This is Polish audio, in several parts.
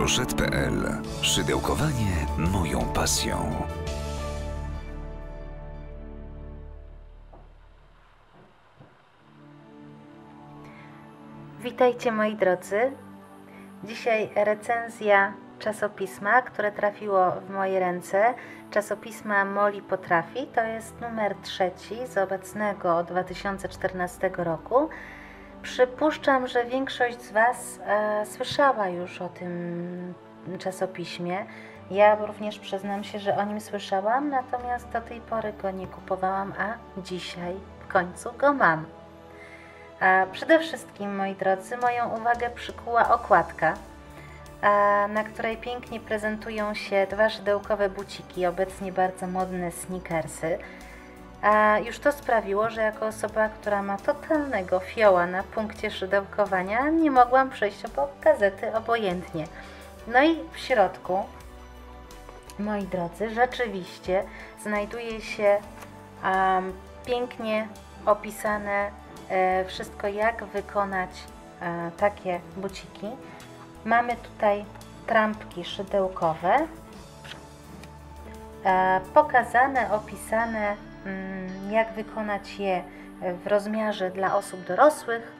Roszet.pl. Szydełkowanie moją pasją. Witajcie moi drodzy. Dzisiaj recenzja czasopisma, które trafiło w moje ręce. Czasopisma Moli Potrafi. To jest numer trzeci z obecnego 2014 roku. Przypuszczam, że większość z Was e, słyszała już o tym czasopiśmie. Ja również przyznam się, że o nim słyszałam, natomiast do tej pory go nie kupowałam, a dzisiaj w końcu go mam. A przede wszystkim, moi drodzy, moją uwagę przykuła okładka, a, na której pięknie prezentują się dwa szydełkowe buciki, obecnie bardzo modne sneakersy. A już to sprawiło, że jako osoba, która ma totalnego fioła na punkcie szydełkowania, nie mogłam przejść obok gazety obojętnie. No i w środku, moi drodzy, rzeczywiście znajduje się um, pięknie opisane e, wszystko, jak wykonać e, takie buciki. Mamy tutaj trampki szydełkowe, e, pokazane, opisane jak wykonać je w rozmiarze dla osób dorosłych,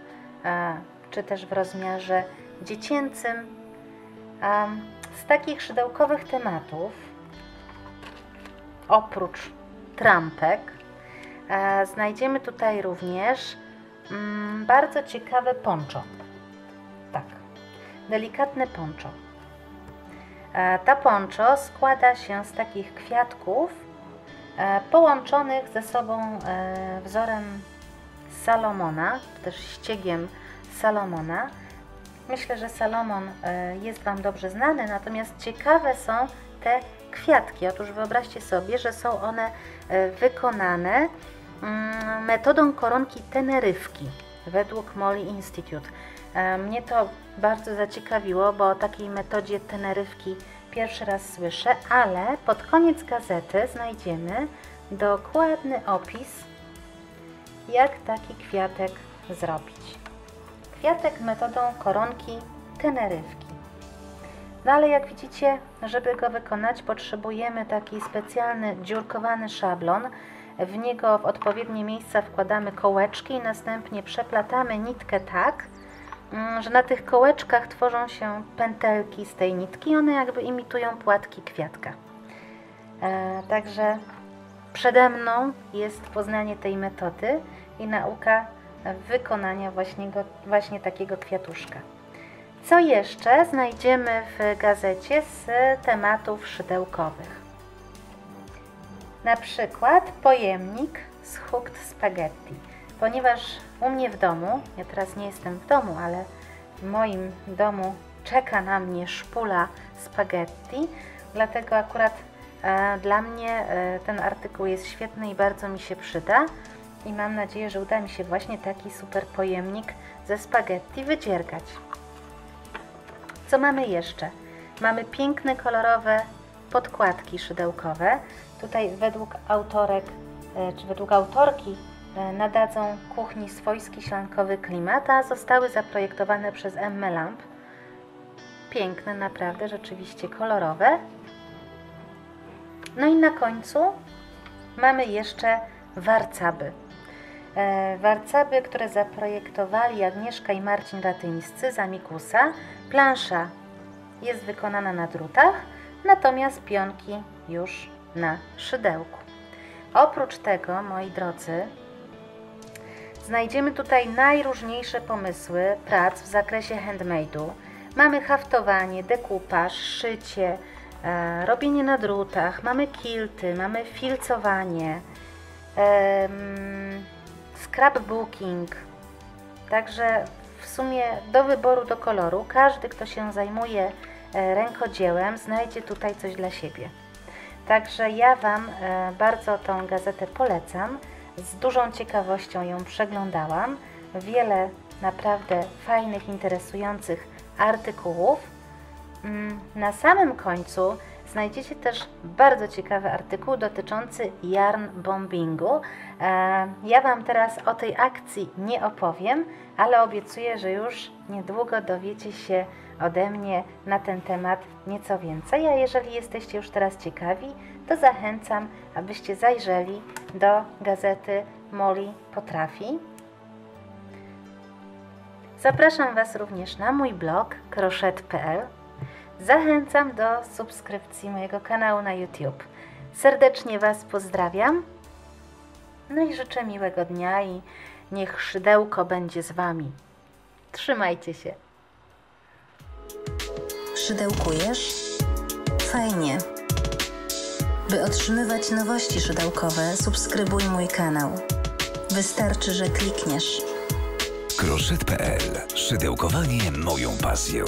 czy też w rozmiarze dziecięcym. Z takich szydełkowych tematów, oprócz trampek, znajdziemy tutaj również mm, bardzo ciekawe poncho. Tak, delikatne poncho. Ta poncho składa się z takich kwiatków, E, połączonych ze sobą e, wzorem Salomona, też ściegiem Salomona. Myślę, że Salomon e, jest Wam dobrze znany, natomiast ciekawe są te kwiatki. Otóż wyobraźcie sobie, że są one wykonane mm, metodą koronki tenerywki według Molly Institute. Mnie to bardzo zaciekawiło, bo o takiej metodzie tenerywki pierwszy raz słyszę, ale pod koniec gazety znajdziemy dokładny opis, jak taki kwiatek zrobić. Kwiatek metodą koronki tenerywki. No ale jak widzicie, żeby go wykonać, potrzebujemy taki specjalny dziurkowany szablon. W niego w odpowiednie miejsca wkładamy kołeczki i następnie przeplatamy nitkę tak, że na tych kołeczkach tworzą się pętelki z tej nitki, one jakby imitują płatki kwiatka. E, także przede mną jest poznanie tej metody i nauka wykonania właśnie, go, właśnie takiego kwiatuszka. Co jeszcze znajdziemy w gazecie z tematów szydełkowych? Na przykład pojemnik z hooked spaghetti, ponieważ u mnie w domu, ja teraz nie jestem w domu, ale w moim domu czeka na mnie szpula spaghetti, dlatego akurat e, dla mnie e, ten artykuł jest świetny i bardzo mi się przyda i mam nadzieję, że uda mi się właśnie taki super pojemnik ze spaghetti wydziergać. Co mamy jeszcze? Mamy piękne, kolorowe podkładki szydełkowe. Tutaj według autorek, e, czy według autorki nadadzą kuchni swojski ślankowy klimat, a zostały zaprojektowane przez M. Lamp. Piękne, naprawdę, rzeczywiście kolorowe. No i na końcu mamy jeszcze warcaby. E, warcaby, które zaprojektowali Agnieszka i Marcin Ratyńscy z Amikusa. Plansza jest wykonana na drutach, natomiast pionki już na szydełku. Oprócz tego, moi drodzy, Znajdziemy tutaj najróżniejsze pomysły prac w zakresie handmade'u. Mamy haftowanie, dekupaż, szycie, e, robienie na drutach, mamy kilty, mamy filcowanie, e, scrapbooking. Także w sumie do wyboru, do koloru, każdy, kto się zajmuje e, rękodziełem, znajdzie tutaj coś dla siebie. Także ja Wam e, bardzo tą gazetę polecam. Z dużą ciekawością ją przeglądałam. Wiele naprawdę fajnych, interesujących artykułów. Mm, na samym końcu znajdziecie też bardzo ciekawy artykuł dotyczący yarn bombingu. E, Ja Wam teraz o tej akcji nie opowiem, ale obiecuję, że już niedługo dowiecie się ode mnie na ten temat nieco więcej. A jeżeli jesteście już teraz ciekawi, to zachęcam, abyście zajrzeli do gazety Molly Potrafi. Zapraszam Was również na mój blog kroshet.pl. Zachęcam do subskrypcji mojego kanału na YouTube. Serdecznie Was pozdrawiam. No i życzę miłego dnia i niech szydełko będzie z Wami. Trzymajcie się. Szydełkujesz? Fajnie. By otrzymywać nowości szydełkowe, subskrybuj mój kanał. Wystarczy, że klikniesz. Kroszet.pl. Szydełkowanie moją pasją.